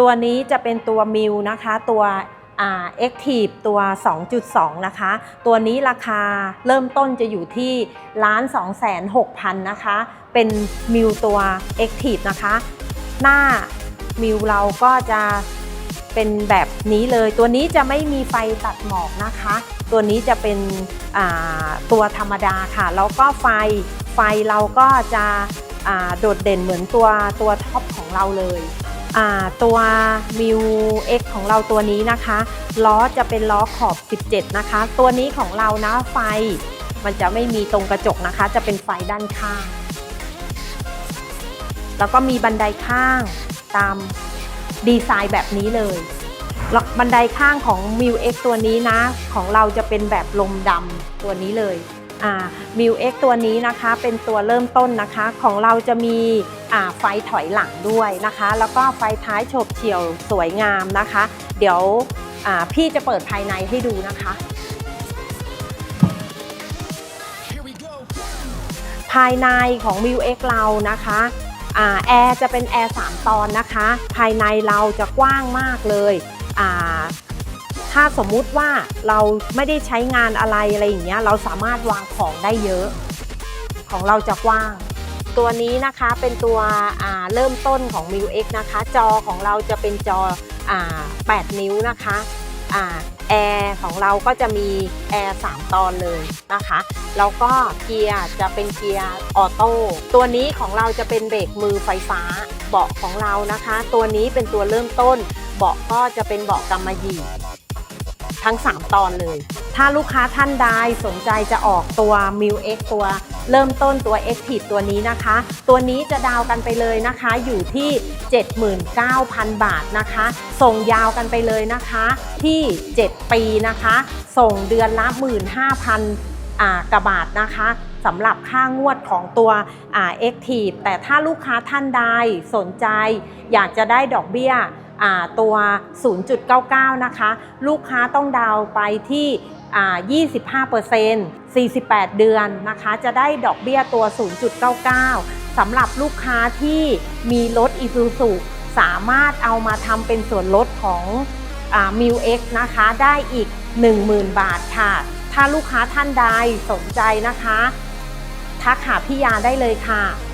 ตัวนี้จะเป็นตัวมิวนะคะ ตัวเอ่า Active ตัว 2.2 นะคะ ตัวนี้ราคาเริ่มต้นจะอยู่ที่ล้าน2 6 0 0 0นะคะ เป็นมิวตัว Active นะคะ หน้ามิวเราก็จะเป็นแบบนี้เลย ตัวนี้จะไม่มีไฟตัดหมอกนะคะ ตัวนี้จะเป็นตัวธรรมดาค่ะ แล้วก็ไฟไฟเราก็จะโดดเด่นเหมือนตัวตัวท็อปของเราเลย ตัว m i u X ของเราตัวนี้นะคะ ล้อจะเป็นล้อขอบ 17 นะคะ ตัวนี้ของเรานะไฟ มันจะไม่มีตรงกระจกนะคะ จะเป็นไฟด้านข้าง แล้วก็มีบันไดข้างตามดีไซน์แบบนี้เลยลบันไดข้างของ m i u X ตัวนี้นะ ของเราจะเป็นแบบลมดำตัวนี้เลย อ่า m i u X ตัวนี้นะคะเป็นตัวเริ่มต้นนะคะของเราจะมีไฟถอยหลังด้วยนะคะ แล้วก็ไฟท้ายโฉบเฉี่ยวสวยงามนะคะ เดี๋ยวพี่จะเปิดภายในให้ดูนะคะ ภายในของ m i u X เรานะคะแอร์จะเป็นแอร์3ตอนนะคะ ภายในเราจะกว้างมากเลย ถ้าสมมุติว่าเราไม่ได้ใช้งานอะไรอะไรอย่างเงี้ยเราสามารถวางของได้เยอะ ของเราจะกว้าง ตัวนี้นะคะเป็นตัวเริ่มต้นของ m i u X นะคะ จอของเราจะเป็นจออ8 นิ้วนะคะแอร์ของเราก็จะมีแอร์3ตอนเลยนะคะ แล้วก็เกียร์จะเป็นเกียร์ออโต้ ตัวนี้ของเราจะเป็นเบรกมือไฟฟ้า เบาะของเรานะคะ ตัวนี้เป็นตัวเริ่มต้น เบาะก็จะเป็นเบาะกำมะหยี่ ทั้ง 3 ตอนเลย ถ้าลูกค้าท่านใดสนใจจะออกตัว m i u X ตัวเริ่มต้นตัว Active ตัวนี้นะคะ ตัวนี้จะดาวกันไปเลยนะคะ อยู่ที่ 79,000 บาทนะคะ ส่งยาวกันไปเลยนะคะที่ 7 ปีนะคะ ส่งเดือนละ 15,000อ่ากระบาทนะคะสำหรับค่างวดของตัวอ่า Active แต่ถ้าลูกค้าท่านใดสนใจ อยากจะได้ดอกเบี้ย ตัว 0.99 นะคะ ลูกค้าต้องดาวไปที่ 25% 48 เดือนนะคะ จะได้ดอกเบี้ยตัว 0.99 สำหรับลูกค้าที่มีรถ i s u z u สามารถเอามาทำเป็นส่วนลดของมิวเอ็กนะคะ ได้อีก 10,000 บาทค่ะ ถ้าลูกค้าท่านใดสนใจนะคะ ทักหาพี่ยาได้เลยค่ะ